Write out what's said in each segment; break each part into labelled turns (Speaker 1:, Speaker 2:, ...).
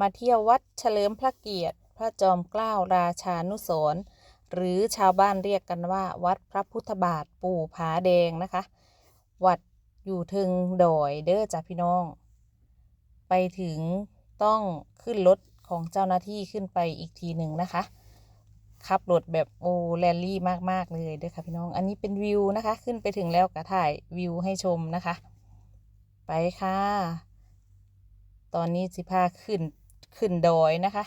Speaker 1: มาเที่ยววัดเฉลิมพระเกียรติ พระจอมเกล้าราชานุสรณ์หรือชาวบ้านเรียกกันว่า วัดพระพุทธบาทปู่ผาแดงนะคะ วัดอยู่ถึงดอยเด้อจ้ะพี่น้อง ไปถึงต้องขึ้นรถของเจ้าหน้าที่ขึ้นไปอีกทีหนึ่งนะคะขับรถแบบโอแลนลี่มาก ๆ เลยเด้อค่ะพี่น้อง อันนี้เป็นวิวนะคะ ขึ้นไปถึงแล้วก็ถ่ายวิวให้ชมนะคะ ไปค่ะ ตอนนี้สิพาขึ้น ขึ้นดอยนะคะ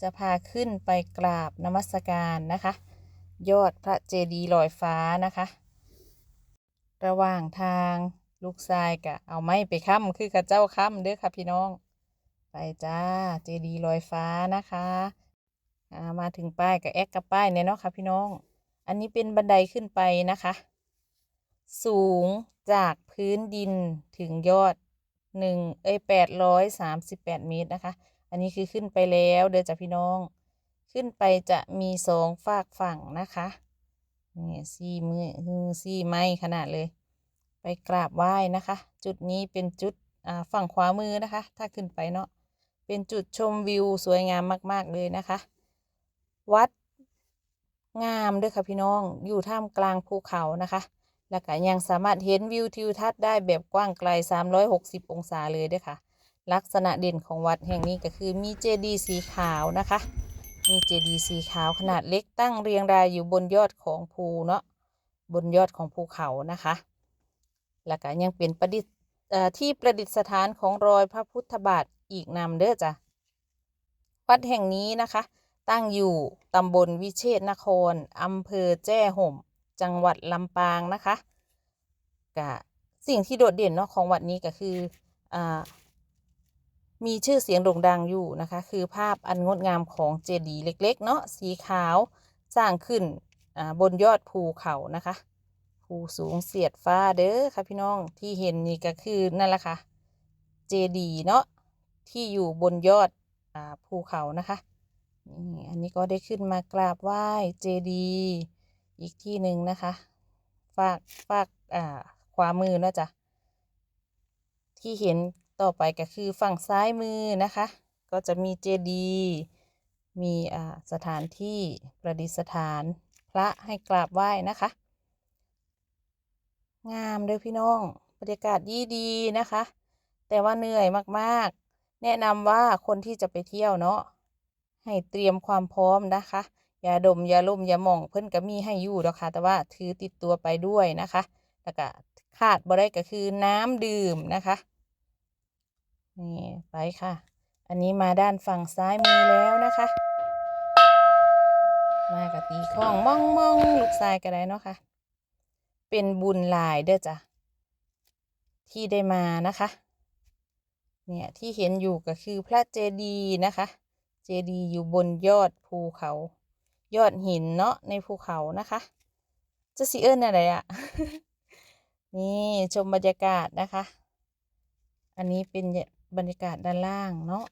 Speaker 1: จะพาขึ้นไปกราบนมัสการนะคะ ยอดพระเจดีย์ลอยฟ้านะคะ ระหว่างทางลูกชายกะเอาไม้ไปค้ำคือกับเจ้าค้ำเด้อค่ะพี่น้อง ไปจ้าเจดีย์ลอยฟ้านะคะามาถึงป้ายกับแอกกับป้ายเนี่ยเนาะค่ะพี่น้อง อันนี้เป็นบันไดขึ้นไปนะคะ สูงจากพื้นดินถึงยอดหนึ่งเอ้ยแปดร้อยสามสิบแปดเมตรนะคะ อันนี้คือขึ้นไปแล้วเด้อจ้ะพี่น้อง ขึ้นไปจะมีสองฝากฝั่งนะคะนี่สี่มือมือสี่ไม้ขนาดเลย ไปกราบไหว้นะคะ จุดนี้เป็นจุดฝั่งขวามือนะคะ ถ้าขึ้นไปเนาะเป็นจุดชมวิวสวยงามมาก ๆ เลยนะคะ วัดงามด้วยค่ะพี่น้องอยู่ท่ามกลางภูเขานะคะ แล้วก็ยังสามารถเห็นวิวทิวทัศน์ได้แบบกว้างไกล 360 องศาเลยด้วยค่ะ ลักษณะเด่นของวัดแห่งนี้ก็คือมีเจดีย์สีขาวนะคะ มีเจดีย์สีขาวขนาดเล็กตั้งเรียงรายอยู่บนยอดของภูเนาะบนยอดของภูเขานะคะ แล้วก็ยังเป็นประดิษฐ์ที่ประดิษฐานของรอยพระพุทธบาทอีกนำเด้อจ้ะวัดแห่งนี้นะคะ ตั้งอยู่ตำบลวิเชษนครอำเภอแจ้ห่ม จังหวัดลำปางนะคะกะสิ่งที่โดดเด่นเนาะของวัดนี้ก็คืออ่า มีชื่อเสียงโด่งดังอยู่นะคะ คือภาพอันงดงามของเจดีย์เล็ก ๆ เนาะสีขาวสร้างขึ้นบนยอดภูเขานะคะ ภูสูงเสียดฟ้าเด้อค่ะพี่น้องที่เห็นนี่ก็คือนั่นแหละค่ะเจดีย์เนาะที่อยู่บนยอดอภูเขานะคะนี่อันนี้ก็ได้ขึ้นมากราบไหว้เจดีย์อีกที่หนึ่งนะคะฝากฝากอ่าขวามือนะจ้ะที่เห็น ต่อไปก็คือฝั่งซ้ายมือนะคะ ก็จะมีเจดีย์มีอ่าสถานที่ประดิษฐานพระให้กราบไหว้นะคะ งามเลยพี่น้องบรรยากาศดีดีนะคะ แต่ว่าเหนื่อยมากๆ แนะนำว่าคนที่จะไปเที่ยวเนาะให้เตรียมความพร้อมนะคะยาดมยาล่มยาหม่องเพิ่นก็มีให้อยู่ดอกค่ะ แต่ว่าถือติดตัวไปด้วยนะคะ แล้วก็ขาดบ่ได้ก็คือน้ำดื่มนะคะ นี่ไปค่ะ อันนี้มาด้านฝั่งซ้ายมือแล้วนะคะ มากับตีข้องมองมองลูกชายก็ได้เนาะค่ะ เป็นบุญหลายเด้อจ้ะ ที่ได้มานะคะ เนี่ยที่เห็นอยู่ก็คือพระเจดีย์นะคะ เจดีย์อยู่บนยอดภูเขา ยอดหินเนาะในภูเขานะคะ จะสิเอิ้นอะไรอะ นี่ชมบรรยากาศนะคะ อันนี้เป็น บรรยากาศด้านล่างเนาะ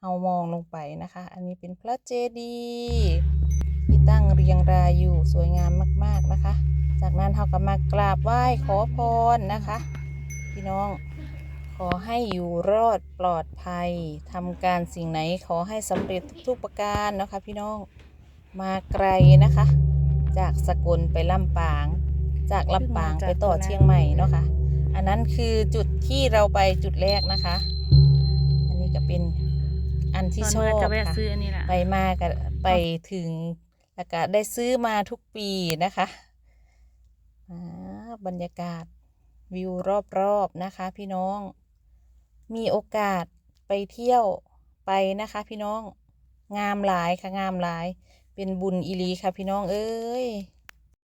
Speaker 1: เฮามองลงไปนะคะ อันนี้เป็นพระเจดีย์ที่ตั้งเรียงรายอยู่สวยงามมาก ๆนะคะ จากนั้นเราก็มากราบไหว้ขอพรนะคะ พี่น้องขอให้อยู่รอดปลอดภัยทำการสิ่งไหนขอให้สำเร็จทุกๆประการนะคะพี่น้องมาไกลนะคะ จากสกลไปลำปาง จากลำปางไปต่อเชียงใหม่เนาะค่ะ อันนั้นคือจุดที่เราไปจุดแรกนะคะ อันนี้ก็เป็นอันที่
Speaker 2: ตอน
Speaker 1: ชอ
Speaker 2: เมื่อบจะแวะ
Speaker 1: ค่ะ
Speaker 2: ซื้ออันนี้แหละ
Speaker 1: ไปมาก็ไปถึงแล้วก็ได้ซื้อมาทุกปีนะคะอ่าบรรยากาศวิวรอบๆนะคะ พี่น้อง มีโอกาสไปเที่ยวไปนะคะ พี่น้องงามหลายค่ะงามหลาย เป็นบุญอีหลีค่ะพี่น้องเอ้ย